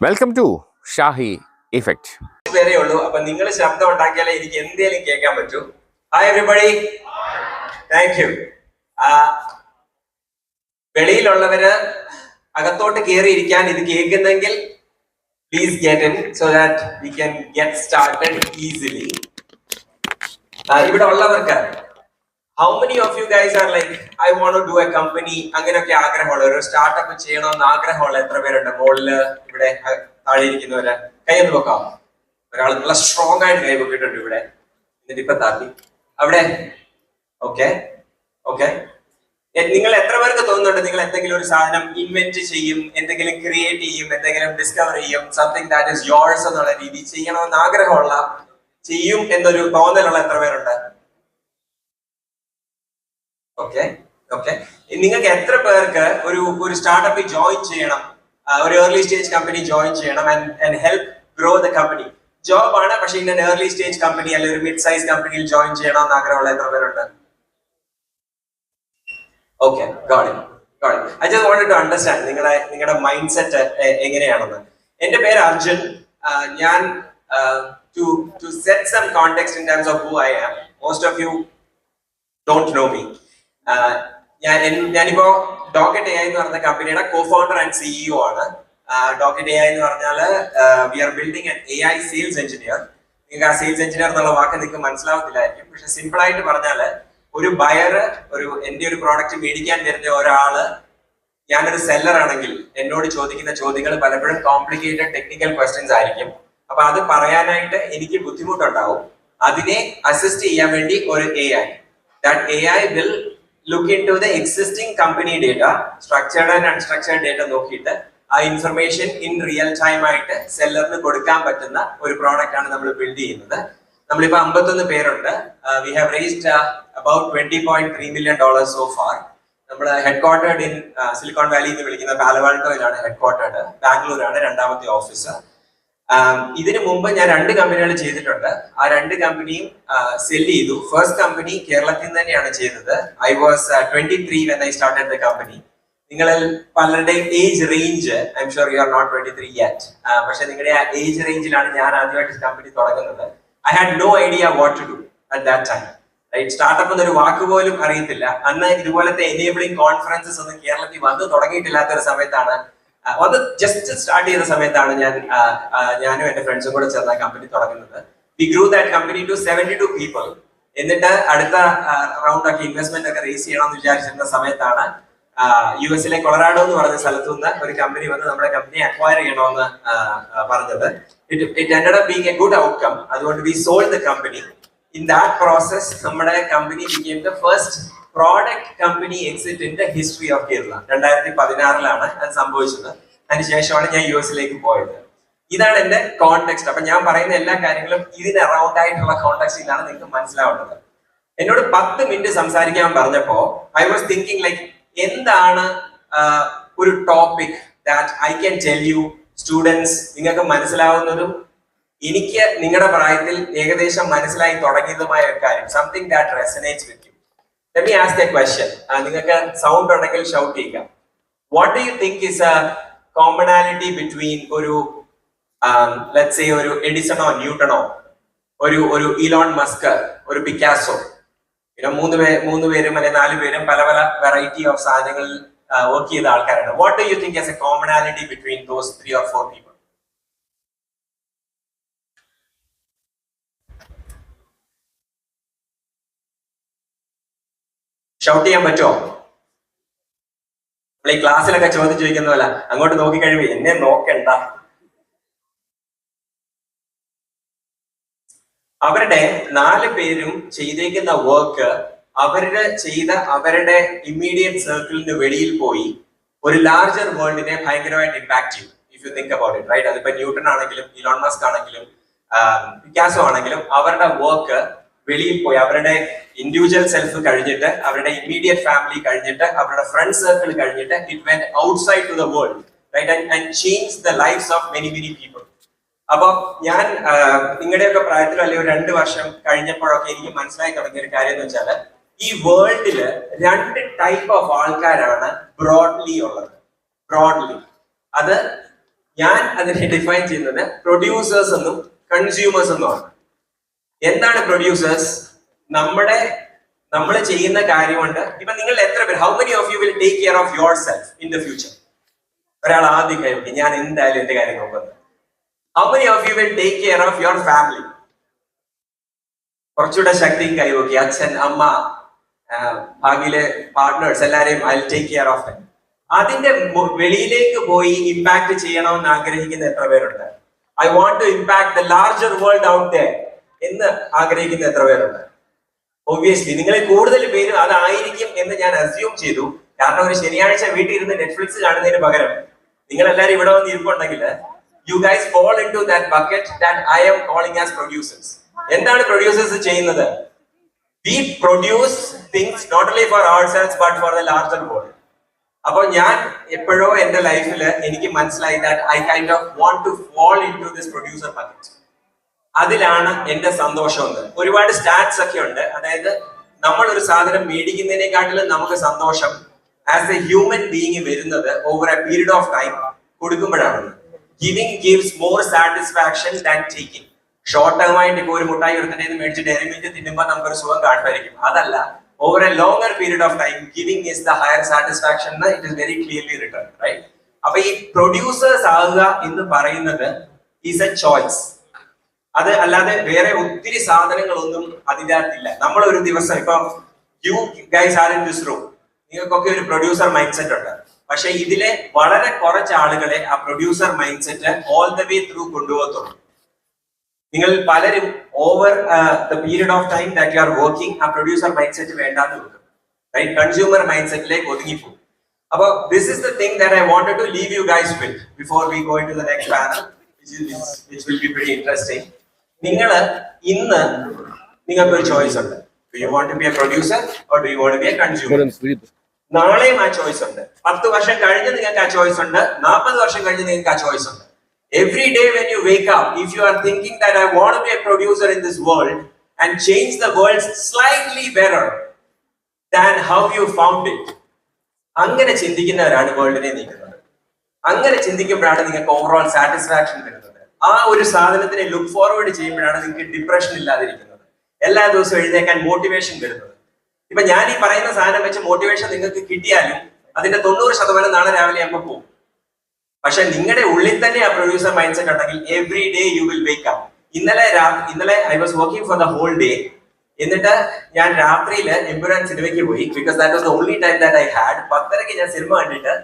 Welcome to Shahi effect പേരേ ഉള്ളൂ. അപ്പൊ നിങ്ങൾ ശബ്ദം ഉണ്ടാക്കിയാലേ എനിക്ക് എന്തേലും കേൾക്കാൻ പറ്റൂ. ഹായ് എവറിബഡി താങ്ക് യു വെളിയിലുള്ളവര് അകത്തോട്ട് കയറിയിരിക്കാൻ ഇത് കേൾക്കുന്നെങ്കിൽ please get in so that we can get started easily ഇവിടെ ഉള്ളവർക്ക് how many of you guys are like I want do a company അങ്ങനെയൊക്കെ ആഗ്രഹമുള്ള ഒരു സ്റ്റാർട്ടപ്പ് ചെയ്യണമെന്ന് ആഗ്രഹമുള്ള എത്ര പേരുണ്ട്? മുകളിൽ ഇവിടെ താഴെ ഇരിക്കുന്നവര്. കൈ വെക്കാം ഒരാൾ നല്ല സ്ട്രോങ് ആയിട്ട് കൈ വെക്കിയിട്ടുണ്ട് ഇവിടെ. എന്നിട്ട് ഇപ്പൊ താത്തി. അവിടെ. ഓക്കെ ഓക്കെ നിങ്ങൾ എത്ര പേർക്ക് തോന്നുന്നുണ്ട്? നിങ്ങൾ എന്തെങ്കിലും ഒരു സാധനം ഇൻവെന്റ് ചെയ്യും എന്തെങ്കിലും ക്രിയേറ്റ് ചെയ്യും എന്തെങ്കിലും ഡിസ്കവർ ചെയ്യും സംതിങ് ദാറ്റ് ഇസ് യോഴ്സ് എന്നുള്ള രീതി ചെയ്യണമെന്ന് ആഗ്രഹമുള്ള ചെയ്യും എന്നൊരു തോന്നലുള്ള എത്ര പേരുണ്ട്? ഓക്കെ ഓക്കെ നിങ്ങൾക്ക് എത്ര പേർക്ക് ഒരു ഒരു സ്റ്റാർട്ടപ്പിൽ ജോയിൻ ചെയ്യണം? ഒരു ഏർലി സ്റ്റേജ് കമ്പനി ജോയിൻ ചെയ്യണം and and help grow the company job ആണ് പക്ഷെ ഇന്ന ഏർലി സ്റ്റേജ് കമ്പനി അല്ലെങ്കിൽ ഒരു മിഡ് സൈസ് കമ്പനിയിൽ ജോയിൻ ചെയ്യണം എന്ന് ആഗ്രഹമുള്ള എത്ര പേരുണ്ട്? Okay I just want to understand നിങ്ങളുടെ നിങ്ങളുടെ മൈൻഡ് സെറ്റ് എങ്ങനെയാണെന്ന്. എന്റെ പേര് അർജുൻ. ഞാൻ to to set some context in terms of who I am most of you don't know me ഞാൻ ഞാനിപ്പോ ഡോക്കറ്റ് എ എന്ന് പറഞ്ഞ കമ്പനിയുടെ കോ ഫൗണ്ടർ ആൻഡ് സിഇഒ ആണ്. ഡോക്കറ്റ് എ എന്ന് പറഞ്ഞാൽ we are building A I sales engineer നിങ്ങൾക്ക് ആ സെയിൽസ് എഞ്ചിനീയർ എന്നുള്ള വാക്ക് നിങ്ങൾക്ക് മനസ്സിലാവത്തില്ലായിരിക്കും. പക്ഷെ സിമ്പിൾ ആയിട്ട് പറഞ്ഞാൽ ഒരു ബയർ ഒരു എന്റെ ഒരു പ്രോഡക്റ്റ് മേടിക്കാൻ വരുന്ന ഒരാൾ ഞാനൊരു സെല്ലർ ആണെങ്കിൽ എന്നോട് ചോദിക്കുന്ന ചോദ്യങ്ങൾ പലപ്പോഴും കോംപ്ലിക്കേറ്റഡ് ടെക്നിക്കൽ ക്വസ്റ്റ്യൻസ് ആയിരിക്കും. അപ്പൊ അത് പറയാനായിട്ട് എനിക്ക് ബുദ്ധിമുട്ടുണ്ടാവും. അതിനെ അസിസ്റ്റ് ചെയ്യാൻ വേണ്ടി ഒരു A I that A I will look in to the existing company data structured and unstructured data നോക്കിയിട്ട് ആ ഇൻഫർമേഷൻ ഇൻ റിയൽ ടൈം ആയിട്ട് സെല്ലറിന് കൊടുക്കാൻ പറ്റുന്ന ഒരു പ്രോഡക്റ്റ് ആണ് നമ്മൾ ബിൽഡ് ചെയ്യുന്നത്. നമ്മളിപ്പോ അമ്പത്തൊന്ന് പേരുണ്ട്. We have raised about twenty point three million dollars so far നമ്മൾ headquartered in Silicon Valley എന്ന് വിളിക്കുന്ന പാലവാൾട്ടോയിലാണ് ഹെഡ് ക്വാർട്ടേഡ് ബാംഗ്ലൂരാണ് രണ്ടാമത്തെ ഓഫീസ് ഇതിനു മുമ്പ് ഞാൻ രണ്ട് കമ്പനികൾ ചെയ്തിട്ടുണ്ട്. ആ രണ്ട് കമ്പനിയും സെൽ ചെയ്തു. ഫസ്റ്റ് കമ്പനി കേരളത്തിൽ നിന്ന് തന്നെയാണ് ചെയ്തത്. I was twenty three when I started the company നിങ്ങളിൽ പലരുടെയും age range I'm sure you are not twenty three yet പക്ഷെ നിങ്ങളുടെ ആ ഏജ് റേഞ്ചിലാണ് ഞാൻ ആദ്യമായിട്ട് കമ്പനി തുടങ്ങുന്നത്. I had no idea what to do at that time startup എന്നൊരു വാക്ക് പോലും അറിയത്തില്ല. അന്ന് ഇതുപോലത്തെ എനേബിളിംഗ് കോൺഫറൻസസ് ഒന്നും കേരളത്തിൽ വന്ന് തുടങ്ങിയിട്ടില്ലാത്ത ഒരു സമയത്താണ് ആ, വന്ന് ജസ്റ്റ് സ്റ്റാർട്ട് ചെയ്ത സമയത്താണ് ഞാൻ ഞാനും എന്റെ ഫ്രണ്ട്സും കൂടെ ചേർന്ന കമ്പനി തുടങ്ങുന്നത്. We grew that company to seventy two people എന്നിട്ട് അടുത്ത റൗണ്ട് ഒക്കെ ഇൻവെസ്റ്റ്മെന്റ് ഒക്കെ റേസ് ചെയ്യണമെന്ന് വിചാരിച്ചിരുന്ന സമയത്താണ് യു എസിലെ കൊളറാഡോ എന്ന് പറഞ്ഞ സ്ഥലത്തു നിന്ന് ഒരു കമ്പനി വന്ന് നമ്മുടെ കമ്പനി അക്വയർ ചെയ്യണമെന്ന് പറഞ്ഞത്. It it end being a good outcome അതുകൊണ്ട് we sold the company in that process നമ്മുടെ company became the first product company എക്സിറ്റിന്റെ history of Kerala രണ്ടായിരത്തി പതിനാറിലാണ് അത് സംഭവിച്ചത്. അതിനുശേഷമാണ് ഞാൻ യു എസിലേക്ക് പോയത്. ഇതാണ് എന്റെ കോണ്ടെക്സ്റ്റ് അപ്പൊ ഞാൻ പറയുന്ന എല്ലാ കാര്യങ്ങളും ഇതിന് അറൌണ്ട് ആയിട്ടുള്ള കോണ്ടെക്സ്റ്റിലാണ് നിങ്ങൾക്ക് മനസ്സിലാവേണ്ടത് എന്നോട് പത്ത് മിനിറ്റ് സംസാരിക്കാൻ പറഞ്ഞപ്പോ ഐ വാസ് തിങ്കിങ് ലൈക്ക് എന്താണ് ഒരു topic that I can tell you students നിങ്ങൾക്ക് മനസ്സിലാവുന്നതും എനിക്ക് നിങ്ങളുടെ പ്രായത്തിൽ ഏകദേശം മനസ്സിലായി തുടങ്ങിയതുമായ ഒരു കാര്യം. Something that resonates with you me ask a question. നിങ്ങൾക്ക് സൗണ്ട് ഉണ്ടെങ്കിൽ ഷൗട്ട് ചെയ്യുക what do you think is a commonality between ഒരു ഒരു എഡിസണോ ന്യൂട്ടണോ ഒരു ഒരു ഇലോൺ മസ്ക് ഒരു പിക്കാസോ പിന്നെ മൂന്ന് പേ മൂന്ന് പേരും അല്ലെങ്കിൽ നാല് പേരും പല പല വെറൈറ്റി ഓഫ് സാധനങ്ങളിൽ വർക്ക് ചെയ്ത ആൾക്കാരാണ്. What do you think as a commonality between those three or four people shout ചെയ്യാൻ പറ്റുമോ? നമ്മൾ ഈ ക്ലാസ്സിലൊക്കെ ചോദ്യം ചോദിക്കുന്ന പോലെ അങ്ങോട്ട് നോക്കി കഴിയുമ്പോ എന്നെ നോക്കണ്ട. അവരുടെ നാല് പേരും ചെയ്തേക്കുന്ന വർക്ക് അവരുടെ ചെയ്ത അവരുടെ ഇമ്മീഡിയറ്റ് സർക്കിളിന് വെളിയിൽ പോയി ഒരു ലാർജർ വേൾഡിനെ ഭയങ്കരമായിട്ട് ഇമ്പാക്ട് ചെയ്യും if you think about it right അതിപ്പോ ന്യൂട്ടൺ ആണെങ്കിലും ഇലോൺ മസ്ക് ആണെങ്കിലും പിക്കാസോ ആണെങ്കിലും അവരുടെ വർക്ക് വെളിയിൽ പോയി അവരുടെ ഇൻഡിവിജ്വൽ സെൽഫ് കഴിഞ്ഞിട്ട് അവരുടെ ഇമ്മീഡിയറ്റ് ഫാമിലി കഴിഞ്ഞിട്ട് അവരുടെ ഫ്രണ്ട് സർക്കിൾ കഴിഞ്ഞിട്ട് it went outside to the world right and change the lives of many many people അപ്പൊ ഞാൻ നിങ്ങളുടെയൊക്കെ പ്രായത്തിൽ അല്ലെങ്കിൽ ഒരു രണ്ട് വർഷം കഴിഞ്ഞപ്പോഴൊക്കെ എനിക്ക് മനസ്സിലായി തുടങ്ങിയ ഒരു കാര്യം എന്ന് വെച്ചാൽ ഈ വേൾഡിൽ രണ്ട് ടൈപ്പ് ഓഫ് ആൾക്കാരാണ് ബ്രോഡ്ലി ഉള്ളത്. ബ്രോഡ്ലി അത് ഞാൻ അതിനെ ഡിഫൈൻ ചെയ്യുന്നത് പ്രൊഡ്യൂസേഴ്സ് എന്നും കൺസ്യൂമേഴ്സ് എന്നുമാണ്. എന്താണ് പ്രൊഡ്യൂസേഴ്സ് നമ്മുടെ നമ്മൾ ചെയ്യുന്ന കാര്യമുണ്ട്. ഇപ്പൊ നിങ്ങൾ എത്ര പേർ how many of you will take care of your self in the future ഒരാൾ ആദ്യം കഴിക്കും ഞാൻ എന്തായാലും എന്റെ കാര്യം നോക്കുന്നത് how many of you will take care of your family കുറച്ചുകൂടെ ശക്തി കൈവോക്കി അച്ഛൻ അമ്മ ഭാവിയിലെ പാർട്ട്നേഴ്സ് എല്ലാരെയും ഐ ടേക്ക് കെയർ ഓഫ് അതിന്റെ വെളിയിലേക്ക് പോയി ഇമ്പാക്ട് ചെയ്യണമെന്ന് ആഗ്രഹിക്കുന്ന എത്ര പേരുണ്ട്? I want to impact the larger world out എന്ന് ആഗ്രഹിക്കുന്ന എത്ര പേരുണ്ട്? ഒബ്വിയസ്ലി നിങ്ങൾ കൂടുതൽ പേരും അതായിരിക്കും എന്ന് ഞാൻ അസ്യൂം ചെയ്തു. കാരണം ഒരു ശനിയാഴ്ച വീട്ടിൽ ഇരുന്ന് നെറ്റ്ഫ്ലിക്സ് കാണുന്നതിന് പകരം നിങ്ങൾ എല്ലാവരും ഇവിടെ വന്ന് ഇരിപ്പുണ്ടെങ്കിൽ you guys fall in to that bucket that I'm calling as producers എന്താണ് പ്രൊഡ്യൂസേഴ്സ് ചെയ്യുന്നത്? We produce things not only for our selves but for the larger world അപ്പോൾ ഞാൻ എപ്പോഴോ എന്റെ ലൈഫിൽ എനിക്ക് മനസ്സിലായി that I kind of want to fall in to this producer bucket അതിലാണ് എന്റെ ഉണ്ട് ഒരുപാട് സ്റ്റാറ്റ്സ് ഒക്കെ ഉണ്ട്. അതായത് നമ്മൾ ഒരു സാധനം മേടിക്കുന്നതിനെക്കാട്ടിലും നമുക്ക് സന്തോഷം ആസ് എ ഹ്യൂമൻ ബീങ് വരുന്നത് over a period of time കൊടുക്കുമ്പോഴാണ്. Giving gives more satisfaction than taking short term ആയിട്ട് ഇപ്പോൾ ഒരു മുട്ടായി എടുത്തിട്ട് മേടിച്ച് ഡയറി മിൽക്ക് തിന്നുമ്പോൾ നമുക്കൊരു സുഖം കാണുമായിരിക്കും അതല്ല over a longer period of time giving is the higher satisfaction it is very clearly return right അപ്പൊ ഈ പ്രൊഡ്യൂസേഴ്സ് ആകുക എന്ന് പറയുന്നത് ഈസ് എ ചോയ്സ് അത് അല്ലാതെ വേറെ ഒത്തിരി സാധനങ്ങളൊന്നും അതിന്റെ അകത്തില്ല നമ്മൾ ഒരു ദിവസം ഇപ്പൊ you guys are in this room നിങ്ങൾക്കൊക്കെ ഒരു പ്രൊഡ്യൂസർ മൈൻഡ് സെറ്റ് ഉണ്ട്. പക്ഷെ ഇതിലെ വളരെ കുറച്ച് ആളുകളെ ആ producer mind set all the way through കൊണ്ടുപോകത്തുള്ളൂ. നിങ്ങൾ പലരും over the period of time that you are working ആ പ്രൊഡ്യൂസർ മൈൻഡ് സെറ്റ് വേണ്ടാന്ന് വെക്കും. കൺസ്യൂമർ മൈൻഡ് സെറ്റിലേക്ക് ഒതുങ്ങിപ്പോകും. അപ്പൊ this is the that I wanted to leave you guys with before we going to the next panel will be very interesting നിങ്ങൾ ഇന്ന് നിങ്ങൾക്ക് ഒരു ചോയ്സ് ഉണ്ട് do you want to be a producer or do you want be a consumer നാളെയും ആ choice ഉണ്ട്. പത്ത് വർഷം കഴിഞ്ഞ് നിങ്ങൾക്ക് ആ ചോയ്സ് ഉണ്ട്. നാൽപ്പത് വർഷം കഴിഞ്ഞ് നിങ്ങൾക്ക് ആ ചോയ്സ് ഉണ്ട്. Every day when you wake up if you are thinking that I want be a producer in this world and change the world slightly better than how you found it അങ്ങനെ ചിന്തിക്കുന്നവരാണ് വേൾഡിനെ നീക്കുന്നത്. അങ്ങനെ ചിന്തിക്കുമ്പോഴാണ് നിങ്ങൾക്ക് overall satisfaction വരുന്നത് ആ ഒരു സാധനത്തിനെ look forward ചെയ്യുമ്പോഴാണ് നിങ്ങൾക്ക് ഡിപ്രഷൻ ഇല്ലാതിരിക്കുന്നത്. എല്ലാ ദിവസവും എഴുന്നേക്കാൻ മോട്ടിവേഷൻ വരുന്നത്. ഇപ്പൊ ഞാൻ ഈ പറയുന്ന സാധനം വെച്ച് മോട്ടിവേഷൻ നിങ്ങൾക്ക് കിട്ടിയാലും അതിന്റെ തൊണ്ണൂറ് ശതമാനം നാളെ രാവിലെ ആകുമ്പോൾ പോകും. പക്ഷെ നിങ്ങളുടെ ഉള്ളിൽ തന്നെ ആ പ്രൊഡ്യൂസർ മൈൻഡ് സെറ്റ് ഉണ്ടെങ്കിൽ every day you will wake up ഇന്നലെ ഇന്നലെ I was working for the whole day എന്നിട്ട് ഞാൻ രാത്രിയിൽ എമ്പുരാൻ സിനിമയ്ക്ക് പോയി because that was the only time that I had പത്തരയ്ക്ക് ഞാൻ സിനിമ കണ്ടിട്ട്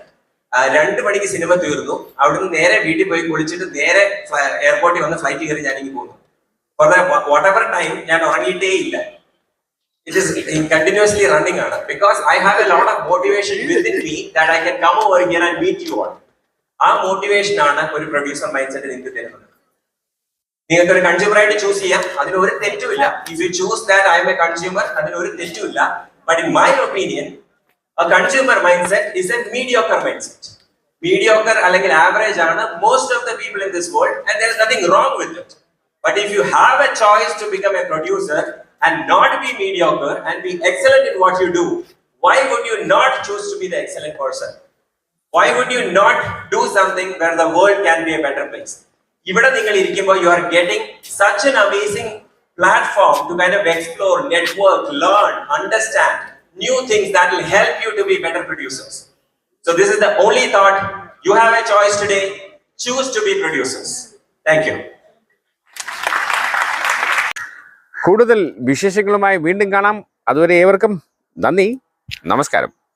രണ്ട് മണിക്ക് സിനിമ തീർന്നു. അവിടുന്ന് നേരെ വീട്ടിൽ പോയി കുളിച്ചിട്ട് നേരെ എയർപോർട്ടിൽ വന്ന് ഫ്ലൈറ്റ് കയറി ഞാൻ പോകുന്നു വാട്ട് എവർ ടൈം ഞാൻ ഉറങ്ങിയിട്ടേ ഇല്ല. ഇറ്റ് ഇസ് കണ്ടിന്യൂസ്ലി റണ്ണിങ് ആണ്. Because I have a lot of motivation within me that I can come over here and meet you on ആ മോട്ടിവേഷൻ ആണ് ഒരു പ്രൊഡ്യൂസർ മൈൻഡ് സെറ്റ് നിങ്ങൾക്ക് തരുന്നത്. നിങ്ങൾക്ക് ഒരു കൺസ്യൂമർ ആയിട്ട് ചൂസ് ചെയ്യാം. അതിന് ഒരു തെറ്റുമില്ല. If you choose that I'm a consumer അതിന് ഒരു തെറ്റുമില്ല. But in my opinion consumer mind set is a mediocre mind set mediocre അല്ലെങ്കിൽ ആവറേജ് ആണ് most of the people in this world and there is nothing wrong with it but if you have a choice to become a producer and not be mediocre and be excellent in what you do why would you not choose to be the excellent person why would you not do something where the world can be a better place? ഇവിടെ നിങ്ങൾ ഇരിക്കുമ്പോൾ you are getting such an amazing platform to kind of explore network learn understand new things that will help you to be better producers. So this is the only thought. You have a choice today. Choose to be producers. Thank you. കൂടുതൽ വിശേഷങ്ങളുമായി വീണ്ടും കാണാം അതുവരെ ഏവർക്കും നന്ദി നമസ്കാരം